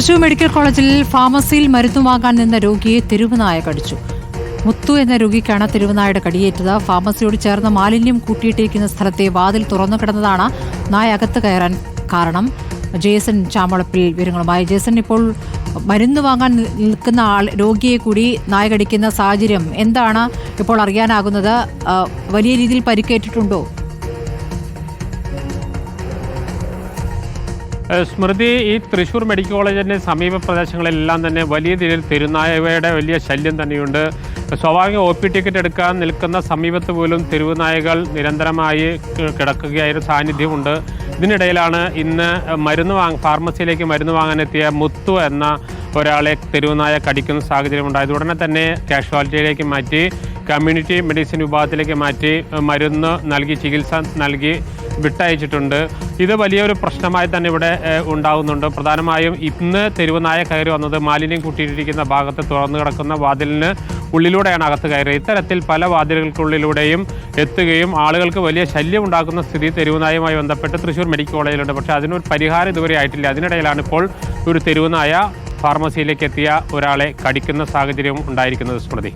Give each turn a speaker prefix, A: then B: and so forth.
A: Thrissur medical കോളേജിൽ ഫാർമസിയിൽ മരുന്ന് വാങ്ങാൻ നിന്ന രോഗിയെ തെരുവുനായ കടിച്ചു. മുത്തു എന്ന രോഗിക്കാണ് തെരുവുനായുടെ കടിയേറ്റത്. ഫാർമസിയോട് ചേർന്ന് മാലിന്യം കൂട്ടിയിട്ടിരിക്കുന്ന സ്ഥലത്തെ വാതിൽ തുറന്നു കിടന്നതാണ് നായ അകത്ത് കയറാൻ കാരണം. ജേസൺ ചാമളപ്പിൽ വിവരങ്ങളുമായി. ജേസൺ ഇപ്പോൾ മരുന്ന് വാങ്ങാൻ നിൽക്കുന്ന ആൾ രോഗിയെ കൂടി നായ കടിക്കുന്ന സാഹചര്യം എന്താണ് ഇപ്പോൾ അറിയാനാകുന്നത്? വലിയ രീതിയിൽ പരിക്കേറ്റിട്ടുണ്ടോ?
B: സ്മൃതി ഈ തൃശ്ശൂർ മെഡിക്കൽ കോളേജിന്റെ സമീപ പ്രദേശങ്ങളിലെല്ലാം തന്നെ വലിയ രീതിയിൽ തെരുനായകയുടെ വലിയ ശല്യം തന്നെയുണ്ട്. സ്വാഭാവിക ഒ പി ടിക്കറ്റ് എടുക്കാൻ നിൽക്കുന്ന സമീപത്ത് പോലും തെരുവുനായകൾ നിരന്തരമായി കിടക്കുകയായൊരു കിടക്കുകയായ സാന്നിധ്യമുണ്ട്. ഇതിനിടയിലാണ് ഇന്ന് മരുന്ന് വാങ്ങ ഫാർമസിയിലേക്ക് മരുന്ന് വാങ്ങാനെത്തിയ മുത്തു എന്ന ഒരാളെ തെരുവുനായ കടിക്കുന്ന സാഹചര്യം ഉണ്ടായത്. ഉടനെ തന്നെ കാഷ്വാലിറ്റിയിലേക്ക് മാറ്റി കമ്മ്യൂണിറ്റി മെഡിസിൻ വിഭാഗത്തിലേക്ക് മാറ്റി മരുന്ന് നൽകി ചികിത്സ നൽകി വിട്ടയച്ചിട്ടുണ്ട്. ഇത് വലിയൊരു പ്രശ്നമായി തന്നെ ഇവിടെ ഉണ്ടാകുന്നുണ്ട് പ്രധാനമായും ഇന്ന് തെരുവുനായ കയറി വന്നത് മാലിന്യം കൂട്ടിയിട്ടിരിക്കുന്ന ഭാഗത്ത് തുറന്നു കിടക്കുന്ന വാതിലിന് ഉള്ളിലൂടെയാണ് അകത്ത് കയറിയത്. ഇത്തരത്തിൽ പല വാതിലുകൾക്കുള്ളിലൂടെയും എത്തുകയും ആളുകൾക്ക് വലിയ ശല്യം ഉണ്ടാക്കുന്ന സ്ഥിതി തെരുവുനായുമായി ബന്ധപ്പെട്ട് തൃശ്ശൂർ മെഡിക്കൽ കോളേജിലുണ്ട്. പക്ഷേ അതിനൊരു പരിഹാരം ഇതുവരെ ആയിട്ടില്ല. അതിനിടയിലാണ് ഇപ്പോൾ ഒരു തെരുവുനായ ഫാർമസിയിലേക്ക് എത്തിയ ഒരാളെ കടിക്കുന്ന സാഹചര്യം ഉണ്ടായിരിക്കുന്നത് സ്മൃതി.